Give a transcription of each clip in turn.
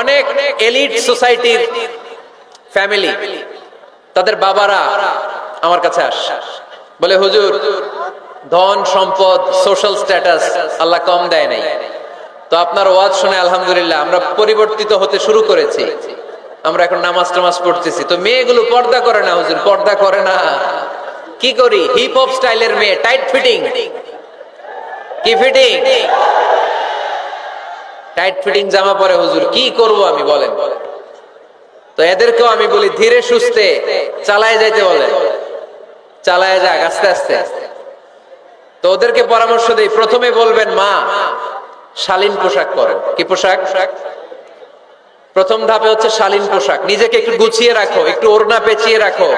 অনেক এলিট সোসাইটির ফ্যামিলি তাদের বাবারা আমার কাছে আস। বলে, হুজুর, ধন, সম্পদ সোশ্যাল স্ট্যাটাস আল্লাহ কম দেয় নাই। তো আপনার ওয়াজ শুনে আলহামদুলিল্লাহ আমরা পরিবর্তিত হতে শুরু করেছি। আমরা এখন নামাজ টামাজ পড়তেছি। তো মেয়েগুলো পর্দা করে না, হুজুর, পর্দা করে না। কি করি? হিপ হপ স্টাইলের মেয়ে টাইট ফিটিং কি ফিটিং টাইট ফিটিং জামা পরে হুজুর, কি করব আমি বলেন? তো এদেরকেও আমি বলি, ধীরে সুস্থে চালায় যাইতে বলেন। চালায় যাক, আস্তে আস্তে। তো ওদেরকে পরামর্শ দেই, প্রথমে বলবেন মা, শালীন পোশাক পরো কি পোশাক? প্রথম ধাপে হচ্ছে শালীন পোশাক। নিজেকে একটু গুছিয়ে রাখো, একটু ওড়না পেঁচিয়ে রাখো,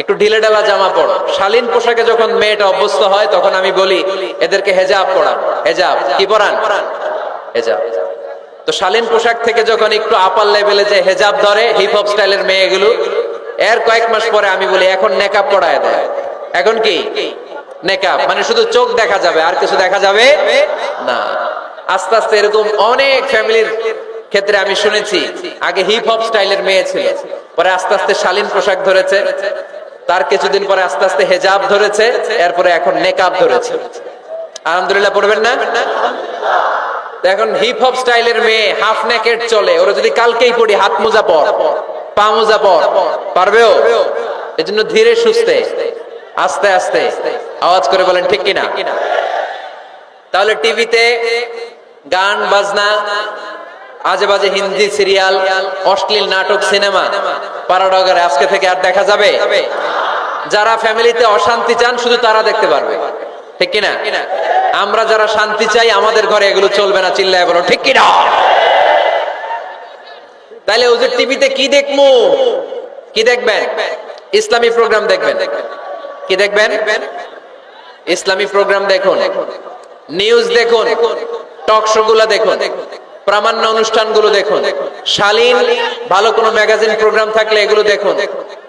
একটু ঢিলে ঢালা জামা পড়ো শালীন পোশাকে যখন মেয়েটা অভ্যস্ত হয়, তখন আমি বলি, এদেরকে হেজাব পড়ান হেজাব, কি পড়ান হেজাব। তো শালীন পোশাক থেকে যখন একটু আপার লেভেলে যে হেজাব ধরে হিপ হপ স্টাইলের মেয়েগুলো, এর কয়েক মাস পরে আমি বলি, এখন নেকাব পড়ায় দেয় এখন কি? নেকাব। মানে শুধু চোখ দেখা যাবে, আর কিছু দেখা যাবে না। আস্তে আস্তে এরকম অনেক ফ্যামিলির ক্ষেত্রে আমি শুনেছি, আগে হিপ হপ স্টাইলের মেয়ে ছিল, পরে আস্তে আস্তে শালীন পোশাক ধরেছে, তার কিছুদিন পরে আস্তে আস্তে হেজাব ধরেছে, এরপরে এখন নেকাব ধরেছে। আলহামদুলিল্লাহ, পড়বেন না? এখন হিপ হপ স্টাইলের মেয়ে হাফ নেকেট চলে। ওরা যদি কালকেই পড়ি, হাত মোজা পর, পা মোজা পর, পারবেও? এজন্য ধীরে সুস্থে, আস্তে আস্তে, আওয়াজ করে বলেন, ঠিক কিনা? তাহলে টিভিতে গান, বাজনা আজে বাজে হিন্দি সিরিয়াল, অশ্লীল নাটক, সিনেমা, পারাডগারে আজকে থেকে আর দেখা যাবে? যারা ফ্যামিলিতে অশান্তি চান, শুধু তারা দেখতে পারবে। ঠিক কিনা? আমরা যারা শান্তি চাই, আমাদের ঘরে এগুলো চলবে না, চিল্লায় বলো, ঠিক কিনা? তাহলে ওদের টিভিতে কি দেখব কি দেখবেন? ইসলামী প্রোগ্রাম দেখবেন। কি দেখবেন? ইসলামী প্রোগ্রাম দেখুন। নিউজ দেখুন। টক শো গুলা দেখুন। প্রামাণ্য অনুষ্ঠানগুলো দেখুন। শালীন, ভালো কোনো ম্যাগাজিন প্রোগ্রাম থাকলে এগুলো দেখুন।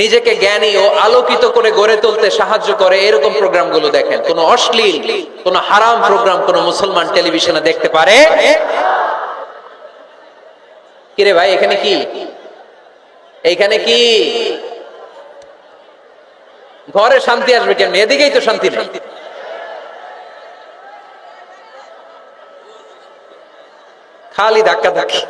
নিজেকে জ্ঞানী ও আলোকিত করে গড়ে তুলতে সাহায্য করে এরকম প্রোগ্রামগুলো দেখেন। কোন অশ্লীল, কোন হারাম প্রোগ্রাম কোন মুসলমান টেলিভিশনে দেখতে পারে? কিরে ভাই, এখানে কি? এইখানে কি? ঘরে শান্তি আসবে কেন এদিকেই তো শান্তি নেই। খালি ধাক্কা ধাক্কি।